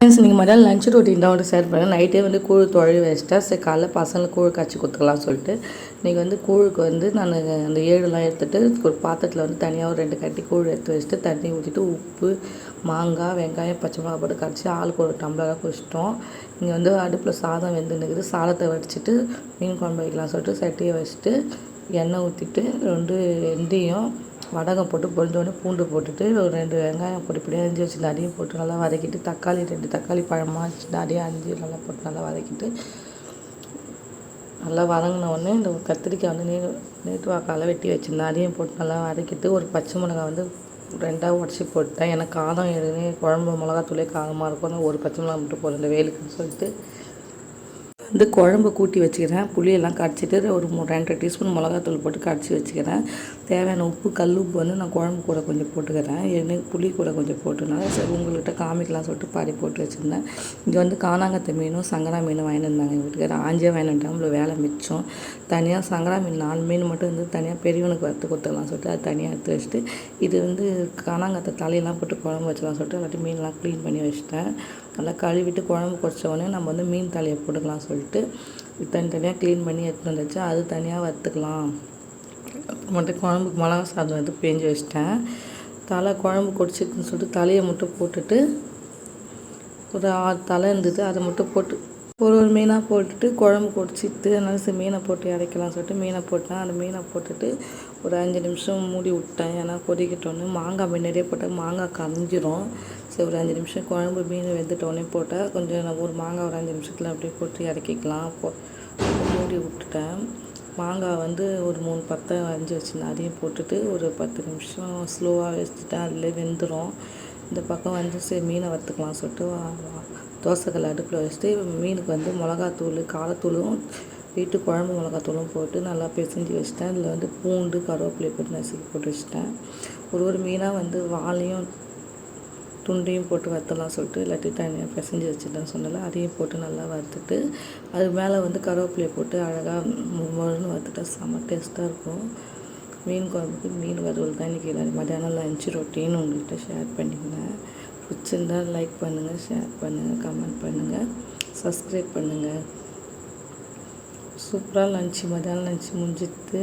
Friends நீங்கள் மதியம் lunch routine தான் வந்து சேர் பண்ணுங்கள் நைட்டே வந்து கூழ் தொழில் வச்சிட்டா சரி காலைல பசங்களுக்கு கூழ் காய்ச்சி கொடுத்துக்கலாம் சொல்லிட்டு இன்றைக்கி வந்து கூழுக்கு வந்து நான் அந்த ஏழுலாம் எடுத்துகிட்டு ஒரு பாத்திரத்தில் வந்து தனியாக ஒரு ரெண்டு கட்டி கூழ் எடுத்து வச்சுட்டு தண்ணி ஊற்றிட்டு உப்பு மாங்காய் வெங்காயம் பச்சை மிளகா போட்டு கரைச்சி ஆளுக்கு ஒரு டம்ளராக குடிச்சிட்டோம். இங்கே வந்து அடுப்பில் சாதம் வெந்துன்னுக்குது. சாதத்தை வடிச்சிட்டு மீன் குழம்பு வைக்கலாம் சொல்லிட்டு சட்டியை வச்சுட்டு எண்ணெய் ஊற்றிட்டு ரெண்டு வெந்தயம் வடகம் போட்டு பொழுதோடனே பூண்டு போட்டுட்டு ஒரு ரெண்டு வெங்காயம் பொடி பொடியாக அரிஞ்சு வச்சுருந்த அதையும் போட்டு நல்லா வதக்கிட்டு தக்காளி ரெண்டு தக்காளி பழமாக வச்சுட்டு அதையும் அரிஞ்சு நல்லா போட்டு நல்லா வதக்கிட்டு நல்லா வதங்கின உடனே இந்த கத்திரிக்காய் வந்து நீ நீட்டு வாக்கால் வெட்டி வச்சுருந்தேன். அதையும் போட்டு நல்லா வதக்கிட்டு ஒரு பச்சை மிளகாய் வந்து ரெண்டாக உடச்சி போட்டேன் ஏன்னா காரம் எதுவுமே குழம்பு மிளகாத்தூளே காரமாக இருக்கும். அந்த ஒரு பச்சை மிளகா மட்டும் போடுறேன் இந்த வேலுக்குன்னு சொல்லிட்டு. வந்து குழம்பு கூட்டி வச்சுக்கிறேன். புளியெல்லாம் கரைச்சிட்டு ஒரு ரெண்டு ரெண்டரை டீஸ்பூன் மிளகாத்தூள் போட்டு கரைச்சி வச்சுக்கிறேன். தேவையான உப்பு கல் உப்பு வந்து நான் குழம்பு கூட கொஞ்சம் போட்டுக்கிறேன். எனக்கு புளி கூட கொஞ்சம் போட்டுனால சரி உங்கள்கிட்ட காமிக்கலாம் சொல்லிட்டு பாடி போட்டு வச்சுருந்தேன். இங்கே வந்து காணாங்கத்தை மீனும் சங்கரா மீனும் வாங்கிட்டு இருந்தாங்க எங்கள் வீட்டுக்காரர். ஆஞ்சே வாங்கிட்டு வந்துட்டாங்க. வேலை மிச்சம். தனியாக சங்கரா மீன் நாலு மீன் மட்டும் வந்து தனியாக பெரியவனுக்கு வறுத்து கொடுத்துடலாம் சொல்லிட்டு அது தனியாக எடுத்து வச்சுட்டு இது வந்து காணாங்கத்தை தலையெல்லாம் போட்டு குழம்பு வச்சலாம் சொல்லிட்டு எல்லாத்தையும் மீன்லாம் க்ளீன் பண்ணி வச்சுட்டேன். நல்லா கழுவிட்டு குழம்பு கொதிச்ச உடனே நம்ம வந்து மீன் தலையை போட்டுக்கலாம் சொல்லிட்டு தனித்தனியாக க்ளீன் பண்ணி எடுத்துகிட்டு வந்துச்சு. அது தனியாக வறுத்துக்கலாம். மட்டும் குழம்புக்கு மிளகா சாதம் வந்து பேஞ்சு வச்சிட்டேன். தலை குழம்பு குடிச்சிட்டுன்னு சொல்லிட்டு தலையை மட்டும் போட்டுட்டு ஒரு ஆறு தலை இருந்தது அதை மட்டும் போட்டு ஒரு ஒரு மீனாக போட்டுட்டு குழம்பு கொடிச்சிட்டு அதனால சரி மீனை போட்டு இறக்கலாம் சொல்லிட்டு மீனை போட்டேன். அந்த மீனை போட்டுட்டு ஒரு அஞ்சு நிமிஷம் மூடி விட்டேன். ஏன்னா கொதிக்கிட்டோன்னே மாங்காய் முன்னாடியே போட்டால் மாங்காய் கரைஞ்சிரும். சரி ஒரு அஞ்சு நிமிஷம் குழம்பு மீன் வெந்துட்டோடனே போட்டால் கொஞ்சம் நான் ஒரு மாங்காய் ஒரு அஞ்சு நிமிஷத்தில் அப்படியே போட்டு இறக்கிக்கலாம். போ மூடி விட்டுட்டேன். மாங்காய் வந்து ஒரு மூணு பத்தை அஞ்சு வச்சுருந்தேன் அதையும் போட்டுட்டு ஒரு பத்து நிமிஷம் ஸ்லோவாக வச்சுட்டேன் அதிலே வெந்துடும் இந்த பக்கம் வந்து சரி மீனை வறுத்துக்கலாம் சொல்லிட்டு வா- தோசைக்கல் அடுப்பில் வச்சுட்டு மீனுக்கு வந்து மிளகாத்தூள் காரத்தூளும் வீட்டு குழம்பு மிளகாத்தூளும் போட்டு நல்லா பிசைஞ்சு வச்சுட்டேன். இதில் வந்து பூண்டு கருவேப்பிலை போட்டு நசுக்கி போட்டு வச்சுட்டேன். ஒரு ஒரு மீனாக வந்து வாழையும் துண்டையும் போட்டு வத்தலாம் சொல்லிட்டு இல்லாட்டி தனியாக பிசைஞ்சு வச்சுட்டேன்னு சொன்னல அதையும் போட்டு நல்லா வறுத்துட்டு அது மேலே வந்து கருவேப்பிலையை போட்டு அழகாக முழுன்னு வறுத்துட்டா செம்ம டேஸ்ட்டாக இருக்கும். மீன் குழம்புக்கு மீன் வறுவல் தான் இன்றைக்கி எல்லாரும் மத்தியானம் ரொட்டின்னு உங்கள்கிட்ட ஷேர் பண்ணியிருந்தேன். பிடிச்சிருந்தால் லைக் பண்ணுங்கள் ஷேர் பண்ணுங்கள் கமெண்ட் பண்ணுங்கள் சப்ஸ்கிரைப் பண்ணுங்கள் சூப்பராக லஞ்சு மத்தியானம் லஞ்சு முடிஞ்சிட்டு